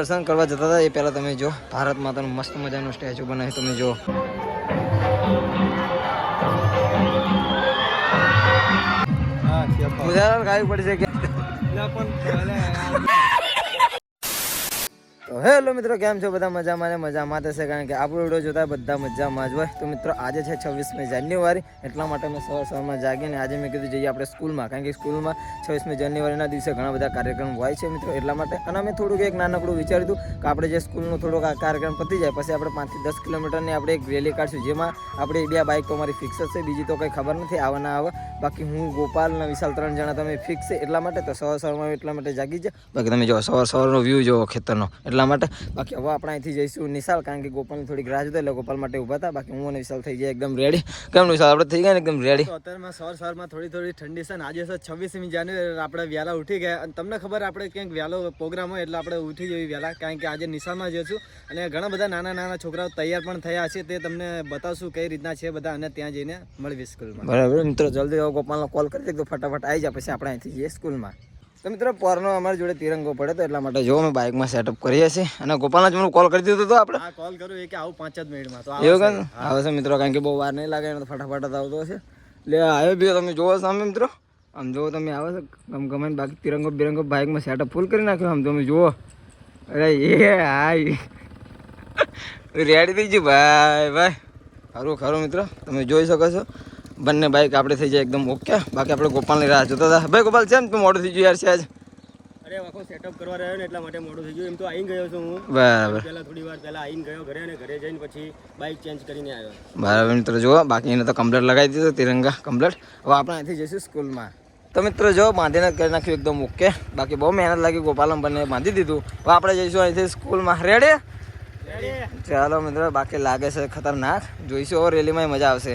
દર્શન કરવા જતા હતા. એ પહેલાં તમે જો ભારત માતાનું મસ્ત મજાનું સ્ટેચ્યુ બનાવ્યું. તમે જો. ગુજરાત ખાવી પડશે કે? તો હેલો મિત્રો, કેમ છો? બધા મજામાં ને મજામાં થશે કારણ કે આપણો વીડિયો જોતા બધા મજામાં જ હોય. તો મિત્રો, આજે છે છવ્વીસમી જાન્યુઆરી. એટલા માટે મેં સવાર સવારમાં જાગીને આજે મેં કીધું જઈએ આપણે સ્કૂલમાં. કારણ કે સ્કૂલમાં છવ્વીસમી જાન્યુઆરીના દિવસે ઘણા બધા કાર્યક્રમ હોય છે મિત્રો. એટલા માટે અને અમે થોડુંક એક નાનકડું વિચાર્યું હતું કે આપણે જે સ્કૂલનો થોડોક આ કાર્યક્રમ પતી જાય, પછી આપણે પાંચથી દસ કિલોમીટરની આપણે એક રેલી કાઢશું, જેમાં આપણે બે બાઇક તો અમારી ફિક્સ જ છે. બીજી તો કંઈ ખબર નથી, આવા ના આવે. બાકી હું, ગોપાલ અને વિશાલ ત્રણ જણા તમે ફિક્સ છે. એટલા માટે તો સવાર સવારમાં એટલા માટે જાગી જાય બાકી તમે જો, સવાર સવારનો વ્યૂ જોવો ખેતરનો. એટલા માટે. બાકી હવે આપણે અહીંથી જઈશું નિશાલ કારણ કે ગોપાલની થોડીક રાહ જોતા એટલે ગોપાલ માટે ઊભા હતા. બાકી હું અને વિશાલ થઈ ગયા એકદમ રેડી કેમ નિશાલ આપણે થઈ ગયા ને એકદમ રેડી અત્યારમાં સર સરમાં થોડી થોડી ઠંડી છે આજે સર છવ્વીસમી જાન્યુઆરી આપણે વહેલા ઉઠી ગયા. અને તમને ખબર આપણે ક્યાંક વહેલો પ્રોગ્રામ હોય એટલે આપણે ઉઠી જઈએ વહેલા કારણ કે આજે નિશાળમાં જઈશું અને ઘણા બધા નાના નાના છોકરાઓ તૈયાર પણ થયા છે તે તમને બતાવશું કઈ રીતના છે બધા અને ત્યાં જઈને મળવી સ્કૂલમાં. બરાબર. મિત્રો જલ્દી હવે ગોપાલનો કોલ કરી દે તો ફટાફટ આવી જાય પછી આપણે અહીંથી જઈએ સ્કૂલમાં. તો મિત્રો પોરનો અમારી જોડે તિરંગો પડે તો એટલા માટે જો અમે બાઇકમાં સેટઅપ કરીએ છીએ. અને ગોપાલના જ મને કોલ કરી દીધો હતો આપણે. હા કોલ કરું એ કે આવું પાંચ જ મિનિટમાં તો એવું કે આવે છે મિત્રો કારણ કે બહુ વાર નહીં લાગે એને તો ફટાફટ જ આવતો હશે. એટલે આવ્યો બી તમે જોવો સામે મિત્રો. આમ જોવો તમે આવે છે ગમ ગમે બાકી તિરંગો બિરંગો બાઇકમાં સેટઅપ ફૂલ કરી નાખ્યો. આમ તમે જુઓ. અરે એ હાય રેડી થઈ ગયું ભાઈ ભાઈ. ખરું ખરું મિત્રો તમે જોઈ શકો છો. બંને બાઇક આપણે થઈ જાય એકદમ ઓકે બાકી આપણે ગોપાલની રાહ જોતા હતા. ભાઈ ગોપાલ છે ને મોડું થઈ ગયું યાર છે આજ? અરે આખો સેટઅપ કરવા રહ્યો ને એટલા માટે મોડું થઈ ગયું. એમ તો આવી ગયો છું હું. બરાબર. પહેલા થોડી વાર પહેલા આવીને ગયો ઘરે અને ઘરે જઈને પછી બાઇક ચેન્જ કરીને આવ્યો. બરાબર મિત્રો જુઓ બાકી એને તો કમ્પ્લેટ લગાવી દીધો તિરંગા કમ્પ્લેટ હવે આપણે અહીંથી જઈશું સ્કૂલમાં. તો મિત્રો જો બાંધીને કરી નાખ્યું એકદમ ઓકે બાકી બહુ મહેનત લાગી ગોપાલમ બંને બાંધી દીધું. હવે આપણે જઈશું અહીંથી સ્કૂલમાં. રેડી ચાલો મિત્રો બાકી લાગે છે ખતરનાક. જોઈશું હવે રેલીમાં મજા આવશે.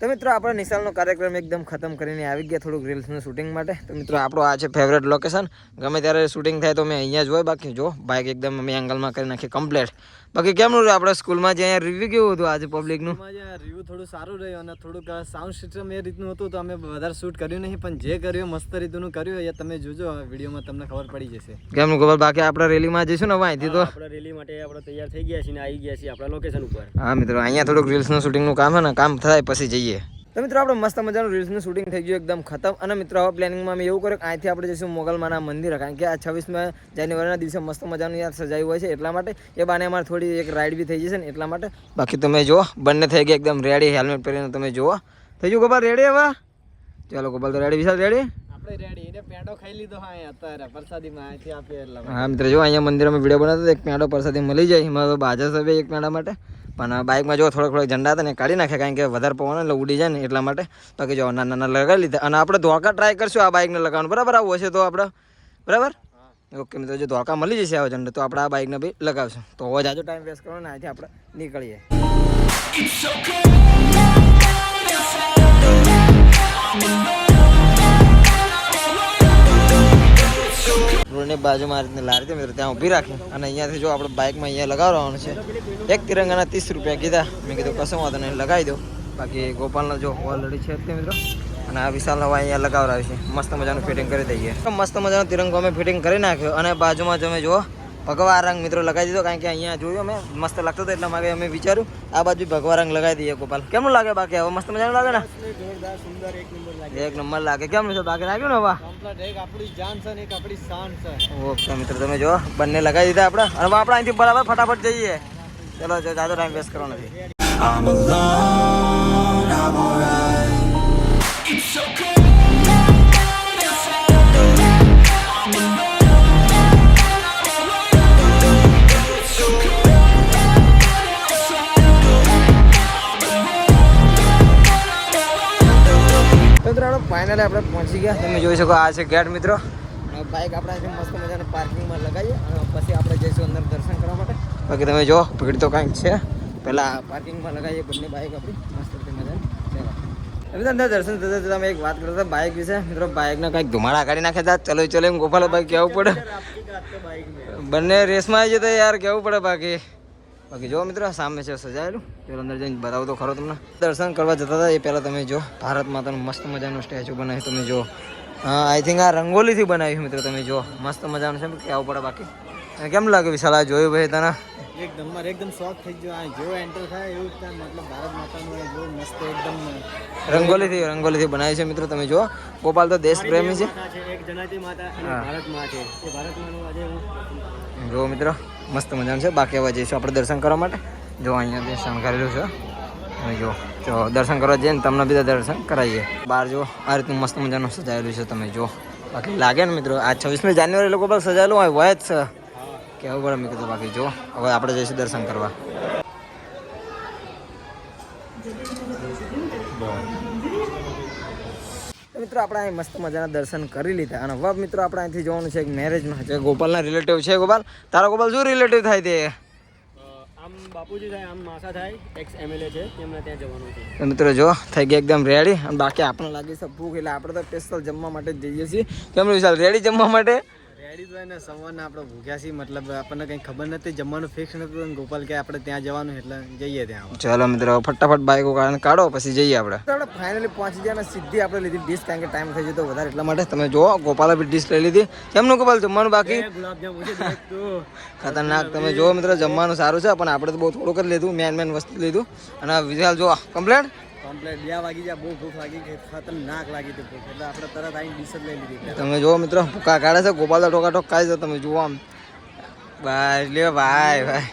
તો મિત્રો આપણો નિશાલનો કાર્યક્રમ એકદમ ખતમ કરીને આવી ગયા થોડુંક રીલ્સનું શૂટિંગ માટે. તો મિત્રો આપણો આ છે ફેવરેટ લોકેશન ગમે ત્યારે શૂટિંગ થાય તો મેં અહીંયા જ હોય. બાકી જો બાઇક એકદમ અમે એંગલમાં કરી નાખી કમ્પ્લેટ બાકી કેમનું રહ્યું? આપણે સ્કૂલમાં જે અહીંયા રિવ્યુ કેવું હતું આજે પબ્લિકનું રિવ્યુ થોડું સારું રહ્યું અને થોડુંક સાઉન્ડ સિસ્ટમ એ રીતનું હતું તો અમે વધારે શૂટ કર્યું નહીં પણ જે કર્યું મસ્ત રીતનું કર્યું. એ તમે જોજો વિડીયોમાં તમને ખબર પડી જશે. કેમનું ખબર? બાકી આપણે રેલીમાં જઈશું ને અહીંથી તો. આપણે રેલી માટે આપણે તૈયાર થઈ ગયા છીએ ને આવી ગયા છીએ આપણા લોકેશન ઉપર. હા મિત્રો અહીંયા થોડુંક રીલ્સનું શૂટિંગનું કામ છે ને કામ થાય પછી જઈએ. તો મિત્રો આપણે મસ્ત મજાનું રીલ્સનું શૂટિંગ થઈ ગયું એકદમ ખતમ. અને મિત્રો હવે પ્લાનિંગમાં અમે એવું કર્યું કે અહીંથી આપણે જઈશું મોગલમાના મંદિર. કારણ કે આ છવ્વીસમાં જાન્યુઆરીના દિવસે મસ્ત મજાનું યાર સજાયું હોય છે. એટલા માટે એ બાને અમારે થોડી એક રાઈડ બી થઈ જશે ને એટલા માટે. બાકી તમે જુઓ બંને થઈ ગયા એકદમ રેડી હેલ્મેટ પહેરીને તમે જુઓ. થઈ ગયું ગોપાલ રેડી હવે? ચાલો ગોપાલ તો રેડી વિશાલ રેડી આપણે રેડી એને પેંડો ખાઈ લીધો હા મિત્ર જો અહીંયા મંદિરમાં વીડિયો બનાવતો એક પેંડો પ્રસાદી મળી જાય. એમાં બાજા સાહેબ એક પેંડા માટે પણ બાઇકમાં જો થોડોક થોડોક ઝંડા હતા ને કાઢી નાખે કારણ કે વધારે પવન એટલે ઉડી જાય ને એટલા માટે. બાકી જો નાના નાના લગાવી લીધા. અને આપણે ધોકા ટ્રાય કરશું આ બાઇકને લગાવવાનું. બરાબર આવું હશે તો આપણે બરાબર? ઓકે મિત્રો જો ધોકા મળી જશે આવો ઝંડો તો આપણે આ બાઇકને બી લગાવશું. તો હવે જાજો ટાઈમ વેસ્ટ કરો ને આજે આપણે નીકળીએ. રોડની બાજુમાં રીતની લારી મિત્રો, ત્યાં ઊભી રાખી. અને અહીંયાથી જો આપણે બાઇકમાં અહીંયા લગાવવાનું છે, એક તિરંગાના ત્રીસ રૂપિયા કીધા. મેં કીધું, કશું વાંધો નહીં, લગાવી દો. બાકી ગોપાલનો જો ઓલરેડી છે તે, મિત્રો. અને આ વિશાલ હવા અહીંયા લગાવડાવે છે. મસ્ત મજાનું ફિટિંગ કરી દઈએ. મસ્ત મજાનો તિરંગો અમે ફિટિંગ કરી નાખ્યો. અને બાજુમાં તમે જુઓ ભગવા રંગ મિત્રો લગાવી દીધો કારણ કે અહીંયા જોયો અમે મસ્ત લાગતો હતો એટલા માટે અમે વિચાર્યું આ બાજુ ભગવા રંગ લગાવી દઈએ ગોપાલ. કેમનું લાગે બાકી? હવે મસ્ત મજાનું લાગે ને? એક નંબર લાગે. એક નંબર લાગે કેમ છે? બાકી લાગ્યું ને હવા? કમ્પ્લીટ એક આપણી જાન છે ને એક આપણી શાન છે. ઓકે મિત્રો તમે જો બંને લગાવી દીધા આપણે. અને હવે આપણે અહીંથી બરાબર ફટાફટ જઈએ. ચલો જો જાજો ટાઈમ વેસ્ટ કરવાનો નથી ફાઇનલી આપણે પહોંચી ગયા. તમે જોઈ શકો આ છે ગેટ મિત્રો. બાઇક આપણે મસ્ત મજાની પાર્કિંગમાં લગાવીએ અને પછી આપણે જઈશું અંદર દર્શન કરવા માટે. બાકી તમે જો ભીડ તો કાંઈક છે. પહેલાં પાર્કિંગમાં લગાવીએ બંને બાઇક આપણી. મસ્ત રીતે મજાની. અંદર દર્શન થતા થતા અમે એક વાત કરતા હતા બાઇક વિશે. મિત્રો બાઇકના કાંઈક ધુમાડા કાઢી નાખ્યા હતા. ચલો ચલો એમ ગોપાલ બાઈક કહેવું પડે. બંને રેસમાં આવી જતા યાર કેવું પડે બાકી. બાકી જો મિત્રો સામે છે સજાયેલું. પેલો અંદર જઈને બતાવું તો ખરો તમને. દર્શન કરવા જતા હતા એ પહેલાં તમે જો ભારત માતાનું મસ્ત મજાનું સ્ટેચ્યુ બનાવ્યું તમે જો આઈ થિંક આ રંગોલીથી બનાવ્યું મિત્રો, તમે જો મસ્ત મજાનું છે, કે આવું પડે બાકી. કેમ લાગે વિશાલ આ જોયું ભાઈ તને? એકદમ મારે એકદમ શોખ થઈ ગયો. આ જેવો એન્ટર થાય એવું જ મતલબ ભારત માતાનું એ મસ્ત એકદમ રંગોલીથી રંગોલીથી બનાવી છે મિત્રો તમે જો ગોપાલ તો દેશ પ્રેમી છે. એક જનાતી માતા અને ભારતમાં છે. એ ભારત માનું આજે હું જો મિત્રો મસ્ત મજાનું છે. બાકી હવે જઈશું આપણે દર્શન કરવા માટે. જો અહીંયા બી શણગારેલું છે. તમે જો જો દર્શન કરવા જઈએ ને તમને બી દર્શન કરાવીએ. બહાર જો આ રીતનું મસ્ત મજાનું સજાયેલું છે. તમે જો બાકી લાગે ને મિત્રો આ છવ્વીસમી જાન્યુઆરી લોકો પર સજાયેલું હોય હોય જ છે. કેવું પડે મેં કીધું બાકી જો હવે આપણે જઈશું દર્શન કરવા. મિત્રો આપણે અહીં મસ્ત મજાના દર્શન કરી લીધા. અને હવે મિત્રો આપણે અહીંથી જવાનું છે એક મેરેજમાં જે ગોપાલના રિલેટિવ છે ગોપાલ. તારા ગોપાલ શું રિલેટિવ થાય તે? આમ બાપુજી થાય આમ માસા થાય. એક્સ એમએલએ છે એમને ત્યાં જવાનું છે. મિત્રો જો થઈ ગયા એકદમ રેડી અને બાકી આપણને લાગી છે ભૂખ એટલે આપણે તો સ્પેશિયલ જમવા માટે જઈએ છીએ. કેમ વિશાલ? રેડી જમવા માટે? રેડી ને સવારના આપણે ભૂખ્યા છીએ. મતલબ આપણને કંઈ ખબર નથી જમવાનું ફિક્સ નતું ગોપાલ કે આપણે ત્યાં જવાનું એટલે જઈએ ત્યાં ચાલો મિત્રો ફટાફટ બાઈકો કારણ કાઢો પછી જઈએ આપણે. આપણે ફાઇનલી પહોંચી ગયા અને સીધી આપણે લીધી ડીશ કારણ કે ટાઈમ થઈ જતો વધારે. એટલા માટે તમે જો ગોપાલે બી ડીશ લઈ લીધી. કેમનું ગોપાલ જમવાનું બાકી? ગુલાબજામ પૂછી તું. ખતરનાક. તમે જો મિત્રો જમવાનું સારું છે પણ આપણે તો બહુ થોડુંક જ લીધું મેન મેન વસ્તુ લીધું. અને વિશાલ જો કમ્પ્લેટ કમ્પ્લેટ બે વાગી ગયા, બહુ ભૂખ લાગી કે ખતરનાક લાગી હતી ભૂખ. એટલે આપણે તરત આવીને ડીશ જ લઈ લીધી. તમે જુઓ મિત્રો ભૂકા કાઢે છે ગોપાલ ટોકા ટોક ખાય છે, તમે જુઓ આમ. ભાઈ લે ભાઈ ભાઈ